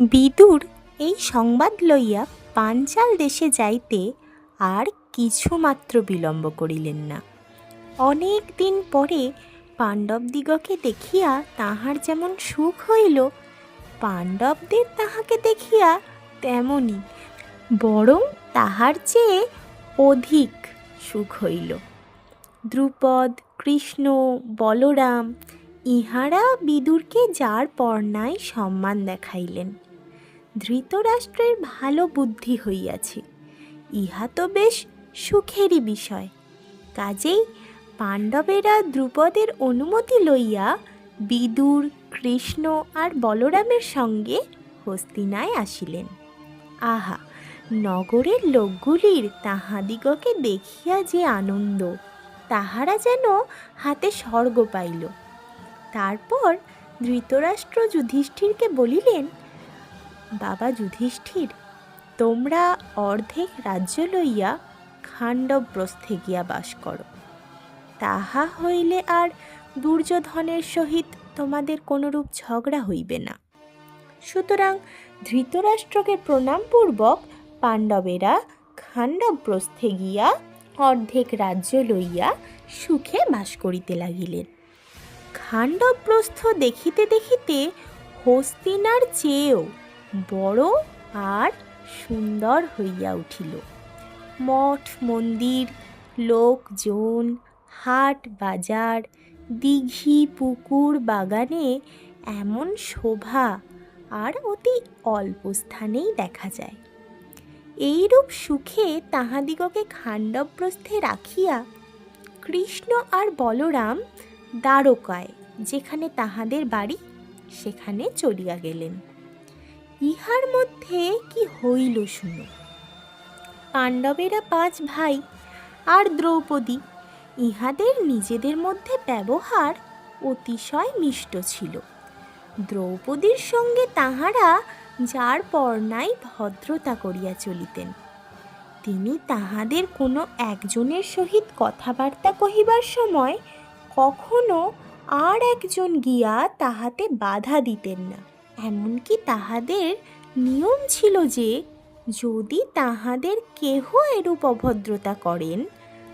বিদুর এই সংবাদ লইয়া পাঞ্চাল দেশে যাইতে আর কিছুমাত্র বিলম্ব করিলেন না। অনেক দিন পরে পাণ্ডবদিগকে দেখিয়া তাহার যেমন সুখ হইল, পাণ্ডবদের তাহাকে দেখিয়া তেমনি বরং তাহার চেয়ে অধিক সুখ হইল। দ্রুপদ, কৃষ্ণ, বলরাম ইহারা বিদুরকে যার পর্ণায় সম্মান দেখাইলেন। ধৃতরাষ্ট্রের ভালো বুদ্ধি হইয়াছে। ইহা তো বেশ সুখেরই বিষয়। কাজেই পাণ্ডবেরা দ্রুপদের অনুমতি লইয়া বিদুর, কৃষ্ণ আর বলরামের সঙ্গে হস্তিনায় আসিলেন। আহা, নগরের লোকগুলির তাহাদিগকে দেখিয়া যে আনন্দ, তাহারা যেন হাতে স্বর্গ পাইল। তারপর ধৃতরাষ্ট্র যুধিষ্ঠিরকে বলিলেন বাবা যুধিষ্ঠির, তোমরা অর্ধেক রাজ্য লইয়া খাণ্ডবপ্রস্থে গিয়া বাস করো। তাহা হইলে আর দুর্যোধনের সহিত তোমাদের কোনরূপ ঝগড়া হইবে না। সুতরাং ধৃতরাষ্ট্রকে প্রণামপূর্বক পাণ্ডবেরা খাণ্ডবপ্রস্থে গিয়া অর্ধেক রাজ্য লইয়া সুখে বাস করিতে লাগিলেন। খাণ্ডবপ্রস্থ দেখিতে দেখিতে হস্তিনার চেয়েও বড় আর সুন্দর হইয়া উঠিল। মঠ, মন্দির, লোকজন, হাট, বাজার, দিঘি, পুকুর বাগানে এমন শোভা আর অতি অল্প স্থানেই দেখা যায়। এইরূপ সুখে তাহাদিগকে খাণ্ডবপ্রস্থে রাখিয়া কৃষ্ণ আর বলরাম দ্বারকায়, যেখানে তাহাদের বাড়ি, সেখানে চলিয়া গেলেন। ইহার মধ্যে কি হইল শুনো। পাণ্ডবেরা পাঁচ ভাই আর দ্রৌপদী, ইহাদের নিজেদের মধ্যে ব্যবহার অতিশয় মিষ্ট ছিল। দ্রৌপদীর সঙ্গে তাহারা যার পর্ণায় ভদ্রতা করিয়া চলিতেন। তিনি তাহাদের কোনো একজনের সহিত কথাবার্তা কহিবার সময় কখনো আর একজন গিয়া তাহাতে বাধা দিতেন না। এমনকি তাহাদের নিয়ম ছিল যে, যদি তাহাদের কেহ এরূপ অভদ্রতা করেন,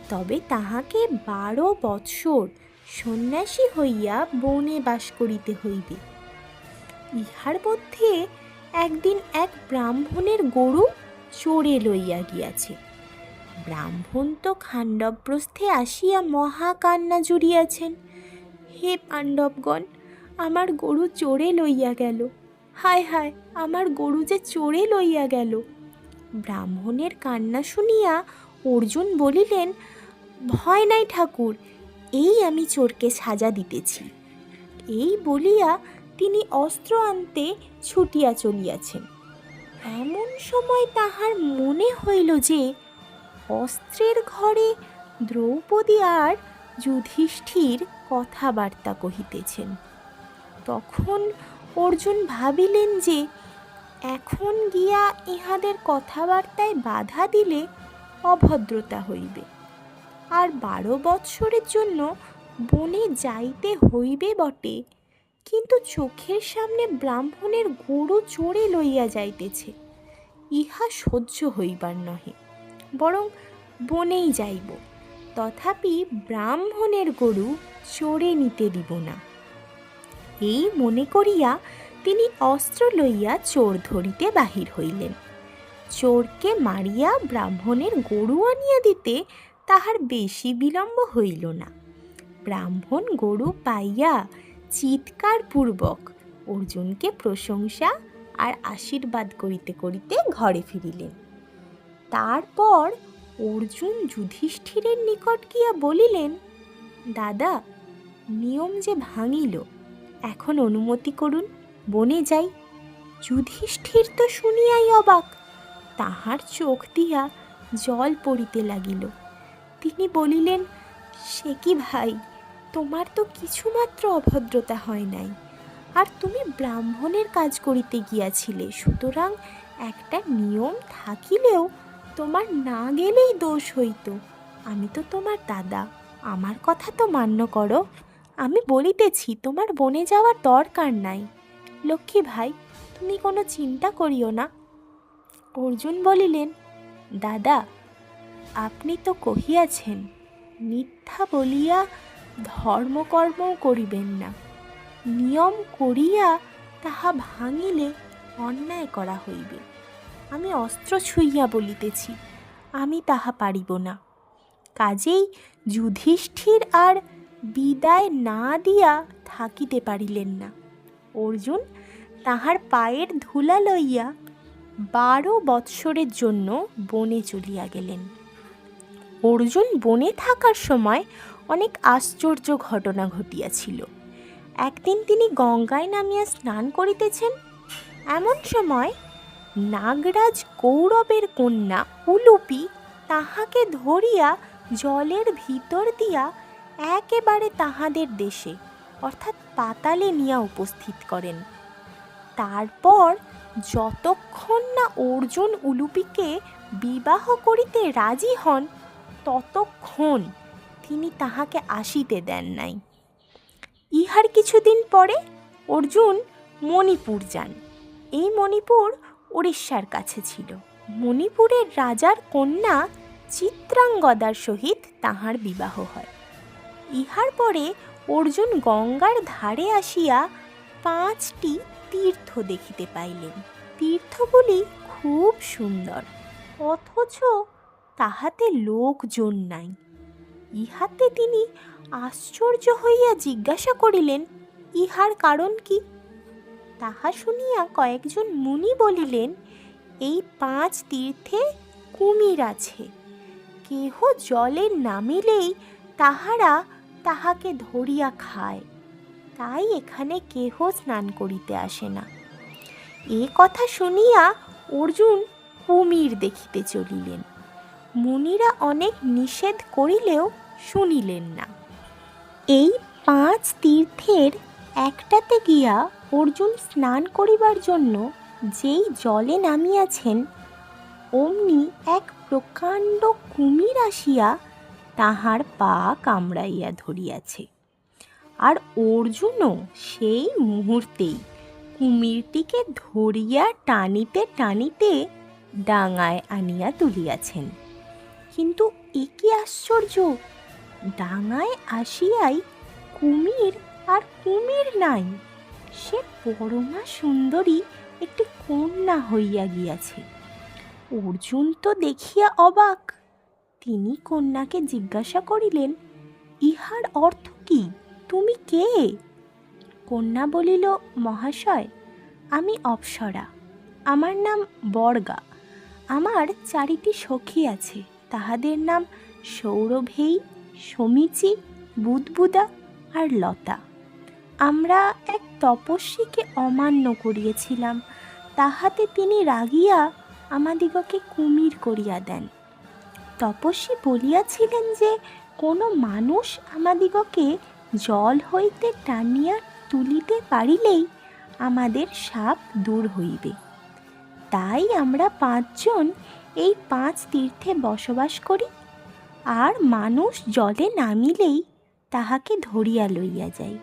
তবে তাহাকে বারো বৎসর সন্ন্যাসী হইয়া বনে বাস করিতে হইবে। ইহার মধ্যে একদিন এক ব্রাহ্মণের গরু চড়ে লইয়া গিয়াছে। ব্রাহ্মণ তো খাণ্ডবপ্রস্থে আসিয়া মহা কান্না জুড়িয়াছেন। হে পাণ্ডবগণ আমার গরু চড়ে লইয়া গেল। হায় হায়, আমার গরু যে চড়ে লইয়া গেল। ব্রাহ্মণের কান্না শুনিয়া অর্জুন বলিলেন, ভয় নাই ঠাকুর, এই আমি চোরকে সাজা দিতেছি। এই বলিয়া তিনি অস্ত্র আনতে ছুটিয়া চলিয়াছেন। এমন সময় তাহার মনে হইল যে, অস্ত্রের ঘরে দ্রৌপদী আর যুধিষ্ঠির কথাবার্তা কহিতেছেন। তখন অর্জুন ভাবিলেন যে এখন গিয়া ইহাদের কথাবার্তায় বাধা দিলে অভদ্রতা হইবে। আর বারো বৎসরের জন্য বনে যাইতে হইবে বটে, কিন্তু চোখের সামনে ব্রাহ্মণের গরু চড়ে লইয়া যাইতেছে। ইহা সহ্য হইবার নহে, বরং বনেই যাইব। তথাপি ব্রাহ্মণের গরু চড়ে নিতে দিব না। এই মনে করিয়া তিনি অস্ত্র লইয়া চোর ধরিতে বাহির হইলেন। চোরকে মারিয়া ব্রাহ্মণের গরু আনিয়া দিতে তাহার বেশি বিলম্ব হইল না। ব্রাহ্মণ গরু পাইয়া চিৎকার পূর্বক অর্জুনকে প্রশংসা আর আশীর্বাদ করিতে করিতে ঘরে ফিরিলেন। তারপর অর্জুন যুধিষ্ঠিরের নিকট গিয়া বলিলেন, দাদা, নিয়ম যে ভাঙিল এখন অনুমতি করুন, বনে যাই। যুধিষ্ঠির তো শুনিয়াই অবাক। তাহার চোখ দিয়া জল পড়িতে লাগিল। তিনি বলিলেন, সে কি ভাই, তোমার তো কিছুমাত্র অভদ্রতা হয় নাই। আর তুমি ব্রাহ্মণের কাজ করিতে গিয়াছিলে, সুতরাং একটা নিয়ম থাকিলেও তোমার না গেলেই দোষ হইত। আমি তো তোমার দাদা, আমার কথা তো মান্য করো। আমি বলিতেছি, তোমার বনে যাওয়ার দরকার নাই। লক্ষ্মী ভাই, তুমি কোনো চিন্তা করিও না। অর্জুন বলিলেন, দাদা, আপনি তো কহিয়াছেন, মিথ্যা বলিয়া ধর্মকর্ম করিবেন না। নিয়ম করিয়া তাহা ভাঙিলে অন্যায় করা হইবে। আমি অস্ত্র ছুঁইয়া বলিতেছি, আমি তাহা পারিব না। কাজেই যুধিষ্ঠির আর বিদায় না দিয়া থাকিতে পারিলেন না। অর্জুন তাহার পায়ের ধুলা লইয়া বারো বৎসরের জন্য বনে চলিয়া গেলেন। অর্জুন বনে থাকার সময় অনেক আশ্চর্য ঘটনা ঘটিয়াছিল। একদিন তিনি গঙ্গায় নামিয়া স্নান করিতেছেন। এমন সময় নাগরাজ কৌরবের কন্যা উলুপি তাহাকে ধরিয়া জলের ভিতর দিয়া একেবারে তাহাদের দেশে, অর্থাৎ পাতালে নিয়া উপস্থিত করেন। তারপর যতক্ষণ না অর্জুন উলুপিকে বিবাহ করিতে রাজি হন, ততক্ষণ তিনি তাহাকে আসিতে দেন নাই। ইহার কিছুদিন পরে অর্জুন মণিপুর যান। এই মণিপুর উড়িষ্যার কাছে ছিল। মণিপুরের রাজার কন্যা চিত্রাঙ্গদার সহিত তাহার বিবাহ হয়। ইহার পরে অর্জুন গঙ্গার ধারে আসিয়া পাঁচটি তীর্থ দেখিতে পাইলেন। তীর্থগুলি খুব সুন্দর, অথচ তাহাতে লোকজন নাই। ইহাতে তিনি আশ্চর্য হইয়া জিজ্ঞাসা করিলেন, ইহার কারণ কি? তাহা শুনিয়া কয়েকজন মুনি বলিলেন, এই পাঁচ তীর্থে কুমির আছে। কেহ জলে নামিলেই তাহারা তাহাকে ধরিয়া খায়। তাই এখানে কেহ স্নান করিতে আসে না। এ কথা শুনিয়া অর্জুন কুমির দেখিতে চলিলেন। মুনিরা অনেক নিষেধ করিলেও শুনিলেন না। এই পাঁচ তীর্থের একটাতে গিয়া অর্জুন স্নান করিবার জন্য যেই জলে নামিয়াছেন, অমনি এক প্রকাণ্ড কুমির আসিয়া তাহার পা কামড়াইয়া ধরিয়াছে। আর অর্জুনও সেই মুহূর্তেই কুমিরটিকে ধরিয়া টানিতে টানিতে ডাঙায় আনিয়া তুলিয়াছেন। কিন্তু এ কি আশ্চর্য! ডাঙায় আসিয়াই কুমির আর কুমির নাই। সে পরমা সুন্দরী একটি কন্যা হইয়া গিয়াছে। অর্জুন তো দেখিয়া অবাক। তিনি কন্যাকে জিজ্ঞাসা করিলেন, ইহার অর্থ কি? তুমি কে? কন্যা বলিল, মহাশয়, আমি অপ্সরা। আমার নাম বর্গা। আমার চারিটি সখী আছে। তাহাদের নাম সৌরভেই, সমীচি, বুদবুদা আর লতা। আমরা এক তপস্বীকে অমান্য করিয়েছিলাম। তাহাতে তিনি রাগিয়া আমাদিগকে কুমির করিয়া দেন। তপস্বী বলিয়াছিলেন যে, কোনো মানুষ আমাদিগকে জল হইতে টানিয়া তুলিতে পারিলেই আমাদের সাপ দূর হইবে। তাই আমরা পাঁচজন এই পাঁচ তীর্থে বসবাস করি, আর মানুষ জলে নামিলেই তাহাকে ধরিয়া লইয়া যায়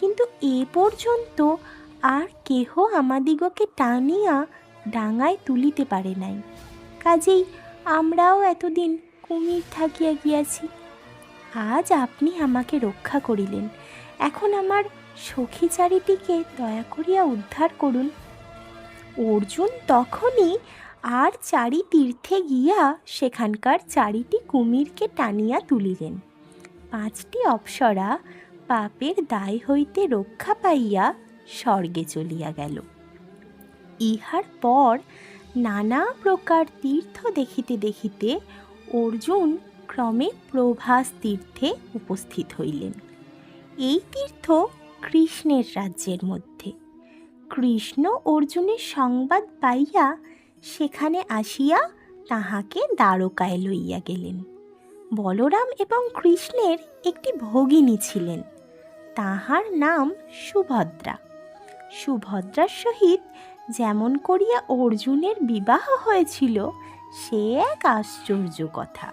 কিন্তু এ পর্যন্ত আর কেহ আমাদিগকে টানিয়া ডাঙায় তুলিতে পারে নাই। কাজেই আমরাও এতদিন কুমির থাকিয়া গিয়াছি। আজ আপনি আমাকে রক্ষা করিলেন। এখন আমার সখী চারিটিকে দয়া করিয়া উদ্ধার করুন। অর্জুন তখনই আর চারি তীর্থে গিয়া সেখানকার চারিটি কুমিরকে টানিয়া তুলিলেন। পাঁচটি অপ্সরা পাপের দায় হইতে রক্ষা পাইয়া স্বর্গে চলিয়া গেল। ইহার পর নানা প্রকার তীর্থ দেখিতে দেখিতে অর্জুন ক্রমে প্রভাস তীর্থে উপস্থিত হইলেন। এই তীর্থ কৃষ্ণের রাজ্যের মধ্যে। কৃষ্ণ অর্জুনের সংবাদ পাইয়া সেখানে আসিয়া তাহাকে দ্বারকায় লইয়া গেলেন। বলরাম এবং কৃষ্ণের একটি ভগিনী ছিলেন। তাহার নাম সুভদ্রা। সুভদ্রার সহিত যেমন করিয়া অর্জুনের বিবাহ হয়েছিল, সে এক আশ্চর্য কথা।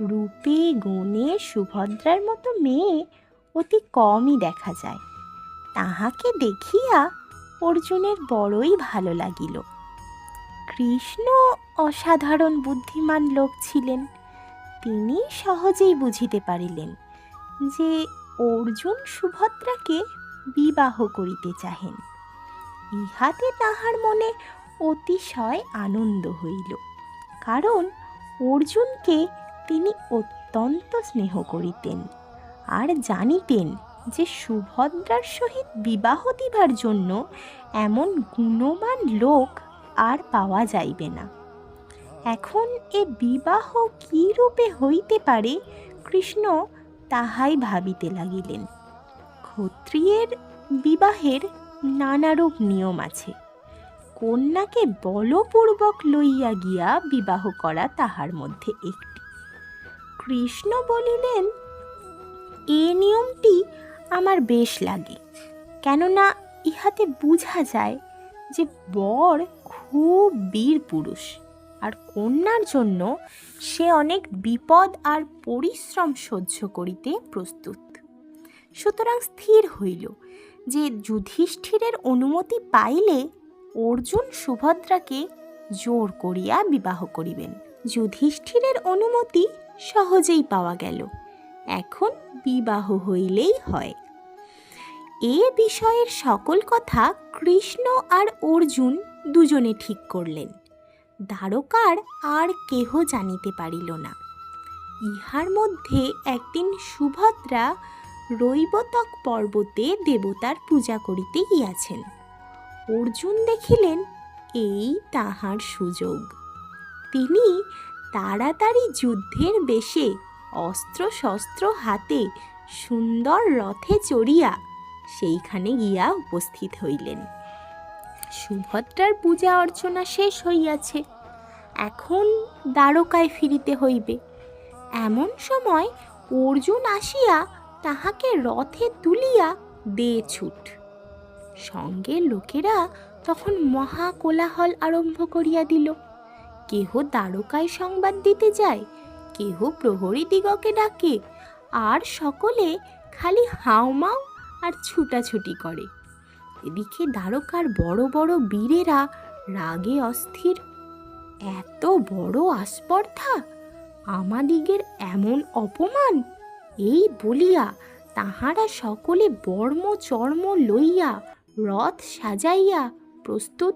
রূপে, গুণে, সুভদ্রার মতো মেয়ে অতি কমই দেখা যায়। তাহাকে দেখিয়া অর্জুনের বড়ই ভালো লাগিল। কৃষ্ণ অসাধারণ বুদ্ধিমান লোক ছিলেন। তিনি সহজেই বুঝিতে পারিলেন যে অর্জুন সুভদ্রাকে বিবাহ করিতে চাহেন। ইহাতে তাহার মনে অতিশয় আনন্দ হইল। কারণ অর্জুনকে তিনি অত্যন্ত স্নেহ করিতেন আর জানিতেন যে সুভদ্রার সহিত বিবাহ দিবার জন্য এমন গুণবান লোক আর পাওয়া যাইবে না। এখন এ বিবাহ কী রূপে হইতে পারে কৃষ্ণ তাহাই ভাবিতে লাগিলেন। ক্ষত্রিয়ের বিবাহের নানারূপ নিয়ম আছে। কন্যাকে বলপূর্বক লইয়া গিয়া বিবাহ করা তাহার মধ্যে একটি। কৃষ্ণ বলিলেন, এ নিয়মটি আমার বেশ লাগে। কেননা ইহাতে বুঝা যায় যে বর খুব বীর পুরুষ, আর কন্যার জন্য সে অনেক বিপদ আর পরিশ্রম সহ্য করিতে প্রস্তুত। সুতরাং স্থির হইল। যে যুধিষ্ঠিরের অনুমতি পাইলে অর্জুন সুভদ্রাকে জোর করিয়া বিবাহ করিবেন। যুধিষ্ঠিরের অনুমতি সহজেই পাওয়া গেল। এখন বিবাহ হইলেই হয়। এ বিষয়ের সকল কথা কৃষ্ণ আর অর্জুন দুজনে ঠিক করলেন। দ্বারকার আর কেহ জানিতে পারিল না। ইহার মধ্যে একদিন সুভদ্রা রৈবতক পর্বতে দেবতার পূজা করিতে গিয়াছেন। অর্জুন দেখিলেন, এই তাহার সুযোগ। তিনি তাড়াতাড়ি যুদ্ধের বেশে অস্ত্র শস্ত্র হাতে সুন্দর রথে চড়িয়া সেইখানে গিয়া উপস্থিত হইলেন। সুভদ্রার পূজা অর্চনা শেষ হইয়াছে। এখন দ্বারকায় ফিরিতে হইবে। এমন সময় অর্জুন আসিয়া তাহাকে রথে তুলিয়া দে ছুট। সঙ্গে লোকেরা তখন মহা কোলাহল আরম্ভ করিয়া দিল। কেহ দ্বারকায় সংবাদ দিতে যায়, কেহ প্রহরী দিগকে ডাকে, আর সকলে খালি হাউমাউ আর ছুটাছুটি করে। এদিকে দ্বারকার বড় বড় বীরেরা রাগে অস্থির। এত বড় আস্পর্ধা, আমাদিগের এমন অপমান! এই বলিয়া তাহারা সকলে বর্ম চর্ম লইয়া রথ সাজাইয়া প্রস্তুত।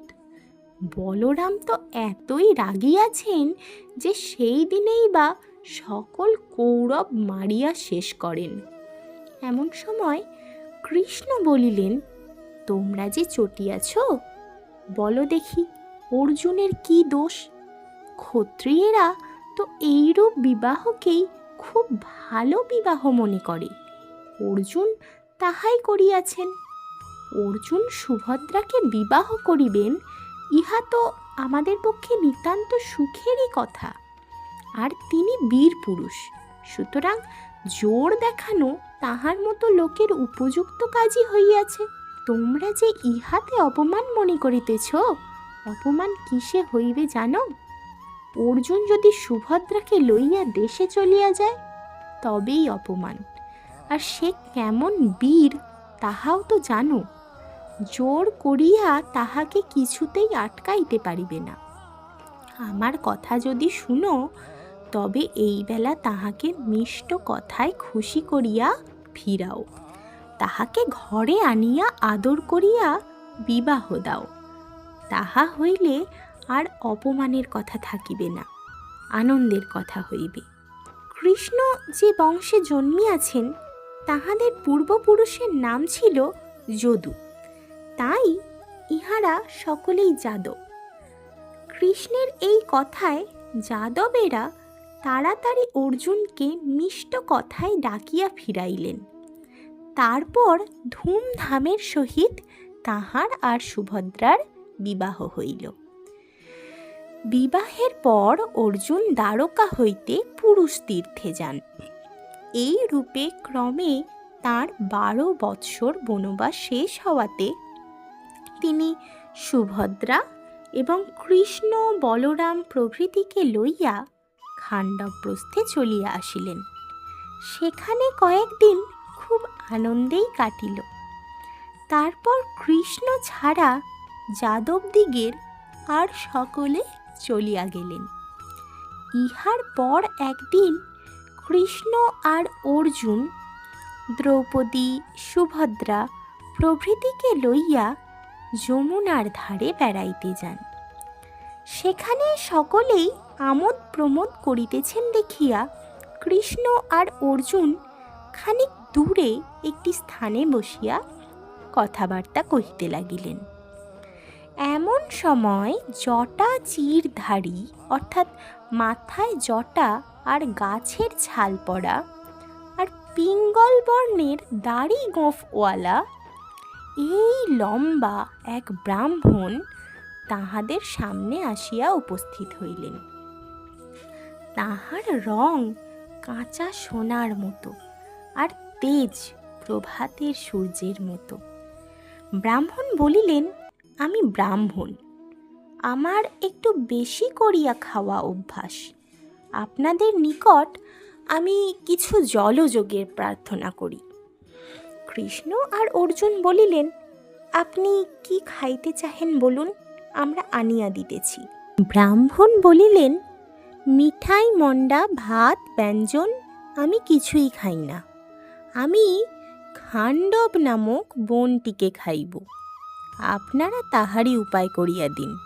বলরাম তো এতই রাগিয়াছেন যে সেই দিনেই বা সকল কৌরব মারিয়া শেষ করেন। এমন সময় কৃষ্ণ বলিলেন, তোমরা যে চটিয়াছ, বলো দেখি অর্জুনের কি দোষ? ক্ষত্রিয়েরা তো এইরূপ বিবাহকেই খুব ভালো বিবাহ মনে করে। অর্জুন তাহাই করিয়াছেন। অর্জুন সুভদ্রাকে বিবাহ করিবেন, ইহা তো আমাদের পক্ষে নিতান্ত সুখেরই কথা। আর তিনি বীর পুরুষ, সুতরাং জোর দেখানো তাহার মতো লোকের উপযুক্ত কাজই হইয়াছে। তোমরা যে ইহাতে অপমান মনে করিতেছ, অপমান কিসে হইবে জানো? অর্জুন যদি সুভদ্রাকে লইয়া দেশে চলিয়া যায়, তবেই অপমান। আর সে কেমন বীর, তাহাও তো জানো। জোর করিয়া তাহাকে কিছুতেই আটকাইতে পারিবে না। আমার কথা যদি শুনো, তবে এই বেলা তাহাকে মিষ্ট কথায় খুশি করিয়া ফিরাও। তাহাকে ঘরে আনিয়া আদর করিয়া বিবাহ দাও। তাহা হইলে আর অপমানের কথা থাকিবে না, আনন্দের কথা হইবে। কৃষ্ণ যে বংশে জন্মিয়াছেন, তাহাদের পূর্বপুরুষের নাম ছিল যদু। তাই ইহারা সকলেই যাদব। কৃষ্ণের এই কথায় যাদবেরা তাড়াতাড়ি অর্জুনকে মিষ্ট কথায় ডাকিয়া ফিরাইলেন। তারপর ধুমধামের সহিত তাহার আর সুভদ্রার বিবাহ হইল। বিবাহের পর অর্জুন দ্বারকা হইতে পুরুষ তীর্থে যান। এই রূপে ক্রমে তার বারো বৎসর বনবাস শেষ হওয়াতে তিনি সুভদ্রা এবং কৃষ্ণ বলরাম প্রভৃতিকে লইয়া খাণ্ডবপ্রস্থে চলিয়া আসিলেন। সেখানে কয়েকদিন খুব আনন্দেই কাটিল। তারপর কৃষ্ণ ছাড়া যাদবদিগের আর সকলে চলিয়া গেলেন। ইহার পর একদিন কৃষ্ণ আর অর্জুন দ্রৌপদী, সুভদ্রা প্রভৃতিকে লইয়া যমুনার ধারে বেড়াইতে যান। সেখানে সকলেই আমোদ প্রমোদ করিতেছেন দেখিয়া কৃষ্ণ আর অর্জুন খানিক দূরে একটি স্থানে বসিয়া কথাবার্তা কহিতে লাগিলেন। এমন সময় জটা চিরধারী, অর্থাৎ মাথায় জটা আর গাছের ছাল পড়া আর পিঙ্গল বর্ণের দাড়ি গোঁফওয়ালা, এই লম্বা এক ব্রাহ্মণ তাহাদের সামনে আসিয়া উপস্থিত হইলেন। তাহার রং কাঁচা সোনার মতো আর তেজ প্রভাতের সূর্যের মতো। ব্রাহ্মণ বলিলেন আমি ব্রাহ্মণ। আমার একটু বেশি করিয়া খাওয়া অভ্যাস। আপনাদের নিকট আমি কিছু জলযোগের প্রার্থনা করি। কৃষ্ণ আর অর্জুন বলিলেন, আপনি কি খাইতে চাহেন বলুন, আমরা আনিয়া দিতেছি। ব্রাহ্মণ বলিলেন, মিঠাই, মন্ডা, ভাত, ব্যঞ্জন আমি কিছুই খাই না। আমি খাণ্ডব নামক বনটিকে খাইব। আপনারা তাহারই উপায় করিয়া দিন।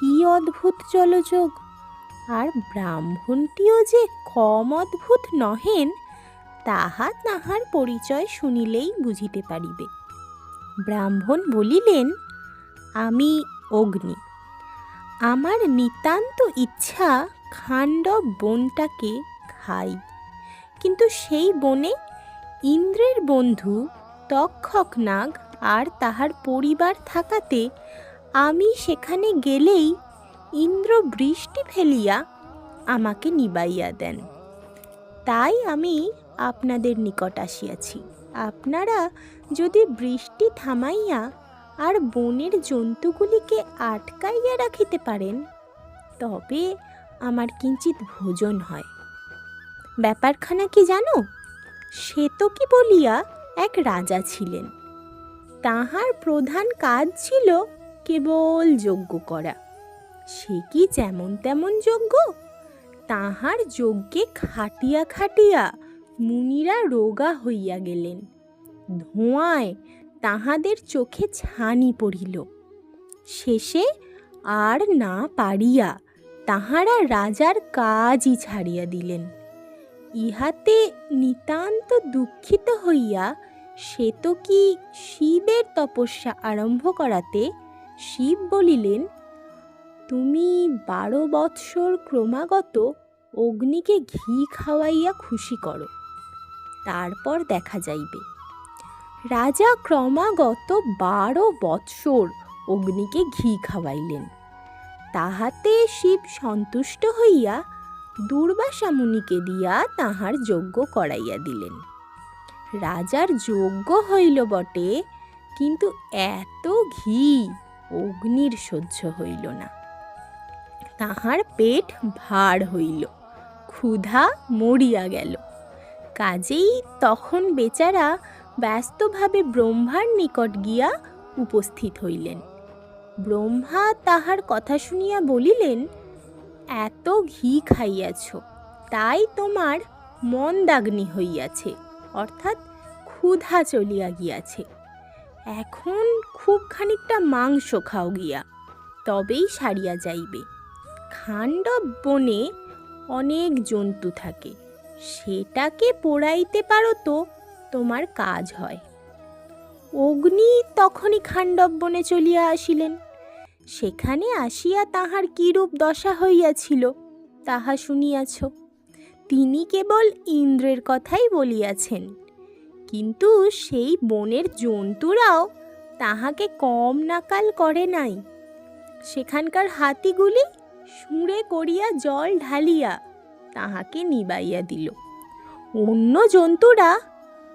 কি অদ্ভুত জলযোগ! আর ব্রাহ্মণটিও যে কম অদ্ভুত নহেন, তাহা তাহার পরিচয় শুনিলেই বুঝিতে পারিবে। ব্রাহ্মণ বলিলেন, আমি অগ্নি। আমার নিতান্ত ইচ্ছা খাণ্ডব বনটাকে খাই। কিন্তু সেই বনে ইন্দ্রের বন্ধু তক্ষক নাগ আর তাহার পরিবার থাকাতে আমি সেখানে গেলেই ইন্দ্র বৃষ্টি ফেলিয়া আমাকে নিবাইয়া দেন। তাই আমি আপনাদের নিকট আসিয়াছি। আপনারা যদি বৃষ্টি থামাইয়া আর বনের জন্তুগুলিকে আটকাইয়া রাখিতে পারেন, তবে আমার কিঞ্চিত ভোজন হয়। ব্যাপারখানা কি জানো? সে তো কি বলিয়া এক রাজা ছিলেন। তাহার প্রধান কাজ ছিল কেবল যজ্ঞ করা। সে কি যেমন তেমন যজ্ঞ? তাহার যজ্ঞে খাটিয়া খাটিয়া মুনিরা রোগা হইয়া গেলেন। ধোঁয়ায় তাহাদের চোখে ছানি পড়িল। শেষে আর না পারিয়া তাহারা রাজার কাজই ছাড়িয়া দিলেন। ইহাতে নিতান্ত দুঃখিত হইয়া সে তো কি শিবের তপস্যা আরম্ভ করাতে শিব বলিলেন, তুমি বারো বৎসর ক্রমাগত অগ্নিকে ঘি খাওয়াইয়া খুশি করো, তারপর দেখা যাইবে। রাজা ক্রমাগত বারো বৎসর অগ্নিকে ঘি খাওয়াইলেন। তাহাতে শিব সন্তুষ্ট হইয়া দুর্বাসামুনিকে দিয়া তাহার যজ্ঞ করাইয়া দিলেন। রাজার যজ্ঞ হইল বটে, কিন্তু এত ঘি অগ্নির সহ্য হইল না। তাহার পেট ভার হইল, ক্ষুধা মরিয়া গেল। কাজেই তখন বেচারা ব্যস্তভাবে ব্রহ্মার নিকট গিয়া উপস্থিত হইলেন। ব্রহ্মা তাহার কথা শুনিয়া বলিলেন, এত ঘি খাইয়াছ, তাই তোমার মন্দাগ্নি হইয়াছে। অর্থাৎ ক্ষুধা চলিয়া গিয়াছে। এখন খুব খানিকটা মাংস খাও গিয়া, তবেই সারিয়া যাইবে। খাণ্ডব বনে অনেক জন্তু থাকে, সেটাকে পোড়াইতে পারো তো, তোমার কাজ হয়। অগ্নি তখনই খাণ্ডব বনে চলিয়া আসিলেন। সেখানে আসিয়া তাহার কিরূপ দশা হইয়াছিল, তাহা শুনিয়াছ। তিনি কেবল ইন্দ্রের কথাই বলিয়াছেন। কিন্তু সেই বনের জন্তুরাও তাহাকে কম নাকাল করে নাই। সেখানকার হাতিগুলি সুঁড়ে করিয়া জল ঢালিয়া তাহাকে নিবাইয়া দিল। অন্য জন্তুরা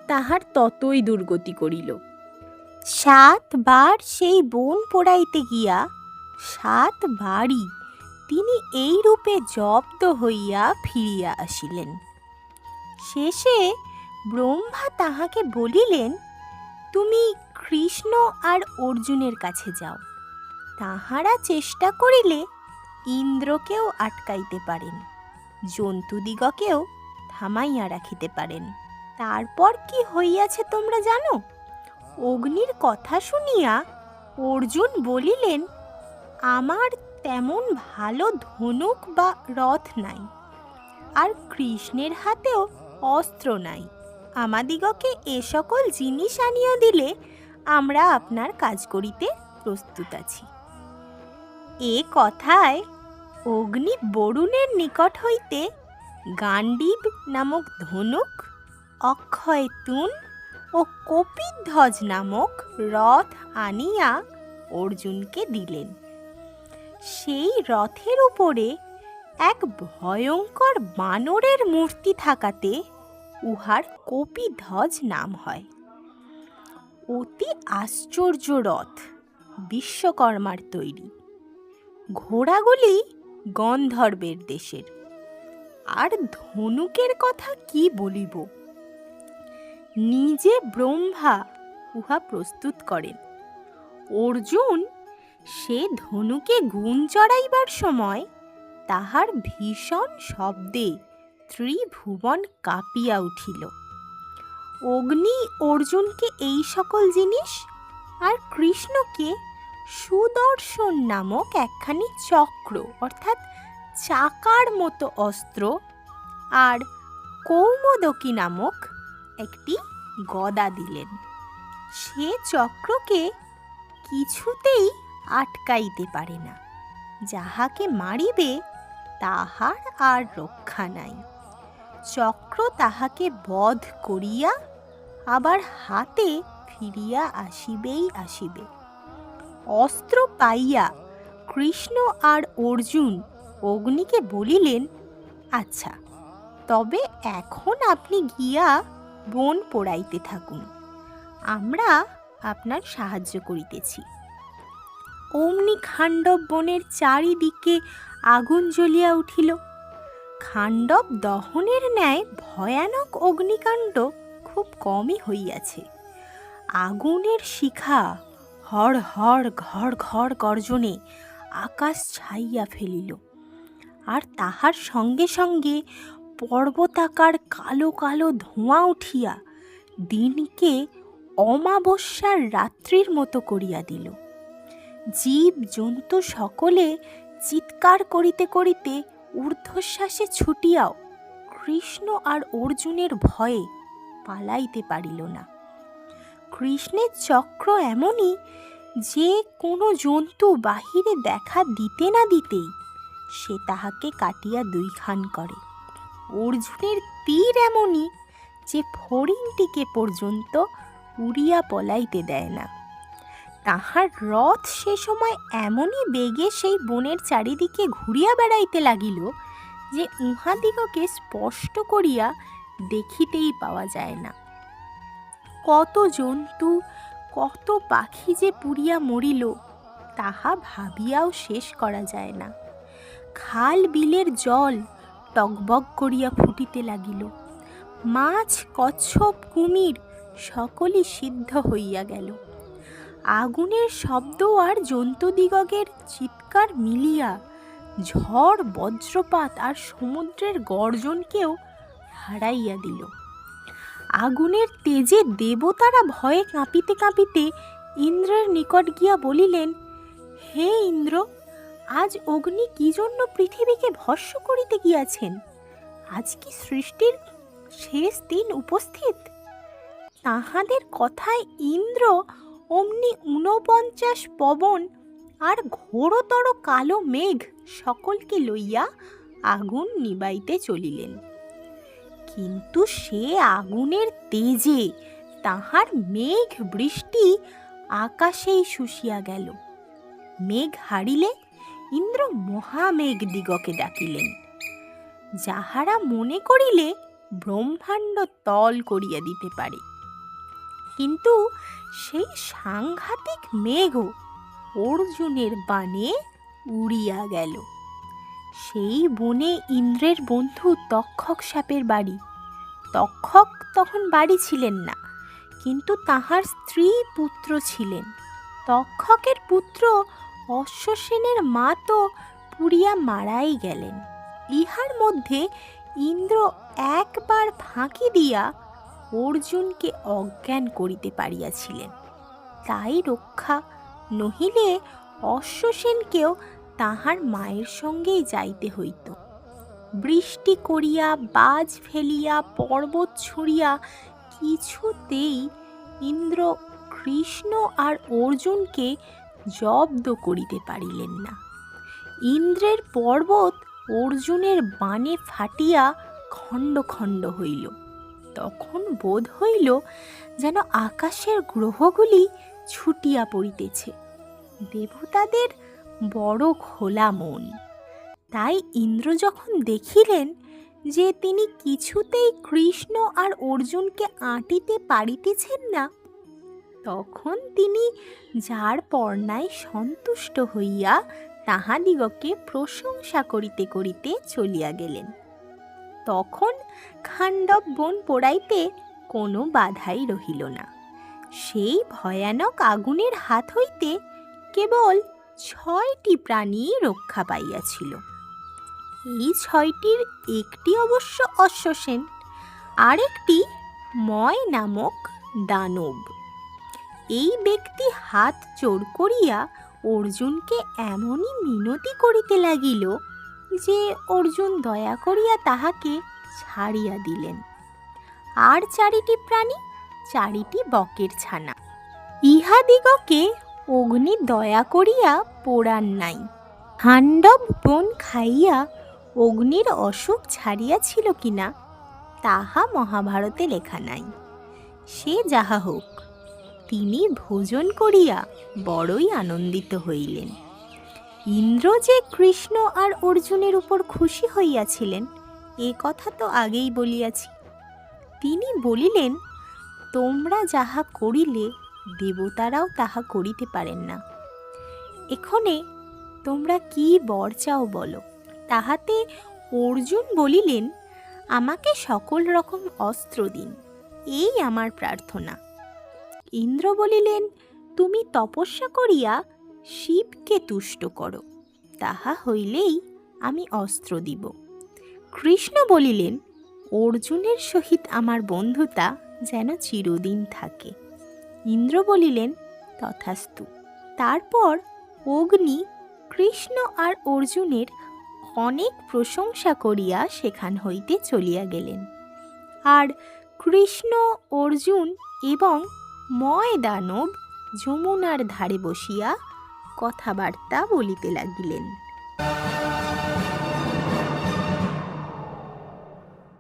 তাহার ততই দুর্গতি করিল। সাতবার সেই বন পোড়াইতে গিয়া সাতবারই তিনি এই রূপে জব্দ হইয়া ফিরিয়া আসিলেন। শেষে ব্রহ্মা তাহাকে বলিলেন, তুমি কৃষ্ণ আর অর্জুনের কাছে যাও। তাহারা চেষ্টা করিলে ইন্দ্রকেও আটকাইতে পারেন, জন্তুদিগকেও থামাইয়া রাখিতে পারেন। তারপর কি হইয়াছে তোমরা জানো? অগ্নির কথা শুনিয়া অর্জুন বলিলেন, আমার তেমন ভালো ধনুক বা রথ নাই। আর কৃষ্ণের হাতেও অস্ত্র নাই। আমাদিগকে এ সকল জিনিস আনিয়া দিলে আমরা আপনার কাজ করিতে প্রস্তুত আছি। এ কথায় অগ্নি বরুণের নিকট হইতে গান্ডীব নামক ধনুক অক্ষয় তুন ও কপিধ্বজ নামক রথ আনিয়া অর্জুনকে দিলেন। সেই রথের উপরে এক ভয়ঙ্কর বানরের মূর্তি থাকাতে উহার কপিধ্বজ নাম হয়। অতি আশ্চর্য রথ, বিশ্বকর্মার তৈরি। ঘোড়াগুলি গন্ধর্বের দেশের। আর ধনুকের কথা কি বলিব? নিজে ব্রহ্মা উহা প্রস্তুত করেন। অর্জুন সে ধনুকে গুণ চড়াইবার সময় তাহার ভীষণ শব্দে ত্রিভুবন কাঁপিয়া উঠিল। অগ্নি অর্জুনকে এই সকল জিনিস আর কৃষ্ণকে সুদর্শন নামক একখানি চক্র অর্থাৎ চাকার মতো অস্ত্র আর কৌমদকী নামক একটি গদা দিলেন। সে চক্রকে কিছুতেই আটকাইতে পারে না। যাহাকে মারিবে, তাহার আর রক্ষা নাই। চক্র তাহাকে বধ করিয়া আবার হাতে ফিরিয়া আসিবেই আসিবে। অস্ত্র পাইয়া কৃষ্ণ আর অর্জুন অগ্নিকে বলিলেন আচ্ছা তবে এখন আপনি গিয়া বন পোড়াইতে থাকুন। আমরা আপনার সাহায্য করিতেছি। অমনি খাণ্ডব বনের চারিদিকে আগুন জ্বলিয়া উঠিল। খাণ্ডব দহনের ন্যায় ভয়ানক অগ্নিকাণ্ড খুব কমই হইয়াছে। আগুনের শিখা হড় হড় ঘর ঘর গর্জনে আকাশ ছাইয়া ফেলিল। আর তাহার সঙ্গে সঙ্গে পর্বতাকার কালো কালো ধোঁয়া উঠিয়া দিনকে অমাবস্যার রাত্রির মতো করিয়া দিল। জীব জন্তু সকলে চিৎকার করিতে করিতে ঊর্ধ্বশ্বাসে ছুটিয়াও কৃষ্ণ আর অর্জুনের ভয়ে পালাইতে পারিল না। কৃষ্ণের চক্র এমনই যে কোনো জন্তু বাহিরে দেখা দিতে না দিতেই সে তাহাকে কাটিয়া দুইখান করে। অর্জুনের তীর এমনই যে ফড়িংটিকে পর্যন্ত উড়িয়া পলাইতে দেয় না। তাহার রথ সে সময় এমনই বেগে সেই বনের চারিদিকে ঘুরিয়া বেড়াইতে লাগিল যে উহাদিগকে স্পষ্ট করিয়া দেখিতেই পাওয়া যায় না। কত জন্তু, কত পাখি যে পুড়িয়া মরিল, তাহা ভাবিয়াও শেষ করা যায় না। খাল বিলের জল টকবক করিয়া ফুটিতে লাগিল। মাছ, কচ্ছপ, কুমির সকলই সিদ্ধ হইয়া গেল। আগুনের শব্দ আর জন্তুদিগকের চিৎকার মিলিয়া ঝড়, বজ্রপাত আর সমুদ্রের গর্জনকেও হারাইয়া দিল। আগুনের তেজে দেবতারা ভয়ে কাঁপিতে কাঁপিতে ইন্দ্রের নিকট গিয়া বলিলেন, হে ইন্দ্র, আজ অগ্নি কি জন্য পৃথিবীকে ভস্য করিতে গিয়াছেন? আজ কি সৃষ্টির শেষ দিন উপস্থিত? তাহাদের কথায় ইন্দ্র অমনি ঊনপঞ্চাশ পবন আর ঘোরতর কালো মেঘ সকলকে লইয়া আগুন নিবাইতে চলিলেন। কিন্তু সে আগুনের তেজে তাহার মেঘ বৃষ্টি আকাশেই শুষিয়া গেল। মেঘ হারিলে ইন্দ্র মহামেঘ দিগকে ডাকিলেন। যাহারা মনে করিলে ব্রহ্মাণ্ড তল করিয়া দিতে পারে। কিন্তু সেই সাংঘাতিক মেঘও অর্জুনের বাণে উড়িয়া গেল। সেই বনে ইন্দ্রের বন্ধু তক্ষক সাপের বাড়ি। তক্ষক তখন বাড়ি ছিলেন না, কিন্তু তাহার স্ত্রী পুত্র ছিলেন। তক্ষকের পুত্র অশ্বসেনের মা তো পুড়িয়া মারাই গেলেন। ইহার মধ্যে ইন্দ্র একবার ফাঁকি দিয়া অর্জুনকে অজ্ঞান করিতে পারিয়াছিলেন। তাই রক্ষা, নহিলে অশ্বসেনকেও তাহার মায়ের সঙ্গেই যাইতে হইত। বৃষ্টি করিয়া, বাজ ফেলিয়া, পর্বত ছুঁড়িয়া কিছুতেই ইন্দ্র কৃষ্ণ আর অর্জুনকে জব্দ করিতে পারিলেন না। ইন্দ্রের পর্বত অর্জুনের বাণে ফাটিয়া খণ্ড খণ্ড হইল। তখন বোধ হইল যেন আকাশের গ্রহগুলি ছুটিয়া পড়িতেছে। দেবতাদের বড় খোলা মন। তাই ইন্দ্র যখন দেখিলেন যে তিনি কিছুতেই কৃষ্ণ আর অর্জুনকে আঁটিতে পারিতেছেন না, তখন তিনি যার পর্ণায় সন্তুষ্ট হইয়া তাহাদিগকে প্রশংসা করিতে করিতে চলিয়া গেলেন। তখন খাণ্ডব বন পোড়াইতে কোনো বাধাই রহিল না। সেই ভয়ানক আগুনের হাত হইতে কেবল ছয়টি প্রাণী রক্ষা পাইয়াছিল। এই ছয়টির একটি অবশ্য অশ্বসেন, আরেকটি ময় নামক দানব। এই ব্যক্তি হাত চোর করিয়া অর্জুনকে এমনই মিনতি করিতে লাগিল যে অর্জুন দয়া করিয়া তাহাকে ছাড়িয়া দিলেন। আর চারিটি প্রাণী, চারিটি বকের ছানা। ইহাদিগকে অগ্নি দয়া করিয়া পোড়ান নাই। হাণ্ডব বন খাইয়া অগ্নির অসুখ ছাড়িয়াছিল কিনা, তাহা মহাভারতে লেখা নাই। সে যাহা হোক, তিনি ভোজন করিয়া বড়ই আনন্দিত হইলেন। ইন্দ্র যে কৃষ্ণ আর অর্জুনের উপর খুশি হইয়াছিলেন, এ কথা তো আগেই বলিয়াছি। তিনি বলিলেন, তোমরা যাহা করিলে দেবতারাও তাহা করিতে পারেন না। এক্ষণে তোমরা কি বর চাও বলো? তাহাতে অর্জুন বলিলেন, আমাকে সকল রকম অস্ত্র দিন, এই আমার প্রার্থনা। ইন্দ্র বলিলেন, তুমি তপস্যা করিয়া শিবকে তুষ্ট করো, তাহা হইলেই আমি অস্ত্র দিব। কৃষ্ণ বলিলেন, অর্জুনের সহিত আমার বন্ধুতা যেন চিরদিন থাকে। ইন্দ্র বলিলেন, তথাস্তু। তারপর অগ্নি কৃষ্ণ আর অর্জুনের অনেক প্রশংসা করিয়া সেখান হইতে চলিয়া গেলেন। আর কৃষ্ণ, অর্জুন এবং ময় দানব যমুনার ধারে বসিয়া কথাবার্তা বলিতে লাগিলেন।